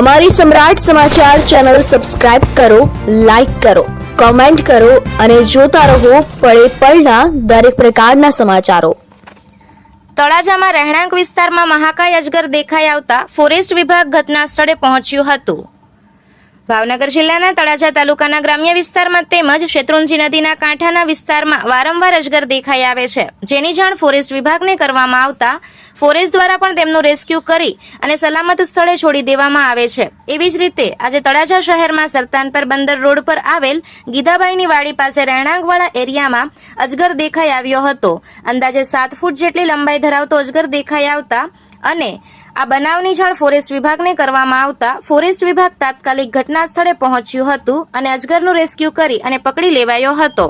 અમારી સમ્રાટ સમાચાર channel subscribe કરો, લાઇક કરો, કોમેન્ટ કરો અને જોતા રહો પળે પળના દરેક પ્રકારના સમાચારો. તળાજામાં રહેણાંક વિસ્તારમાં મહાકાય અજગર દેખાઈ આવતા ફોરેસ્ટ વિભાગ ઘટના સ્થળે પહોંચ્યું હતું. ભાવનગર જિલ્લાના તળાજા તાલુકાના ગ્રામ્ય વિસ્તારમાં તેમજ શેત્રુંજી નદીના કાંઠાના વિસ્તારમાં વારંવાર અજગર દેખાઈ આવે છે. જેની જાણ ફોરેસ્ટ વિભાગને કરવામાં આવતા ફોરેસ્ટ દ્વારા પણ તેમનું રેસ્ક્યુ કરી અને સલામત સ્થળે છોડી દેવામાં આવે છે. એવી જ રીતે આજે તળાજા શહેરમાં સરતાનપર બંદર રોડ પર આવેલ ગીધાબાઈની વાડી પાસે રહેણાંકવાળા એરિયામાં અજગર દેખાઈ આવ્યો હતો. અંદાજે સાત ફૂટ જેટલી લંબાઈ ધરાવતો અજગર દેખાઈ આવતા અને આ બનાવની જાણ ફોરેસ્ટ વિભાગને કરવામાં આવતા ફોરેસ્ટ વિભાગ તાત્કાલિક ઘટના સ્થળે પહોંચ્યું હતું અને અજગરનું રેસ્ક્યુ કરી અને પકડી લેવાયો હતો.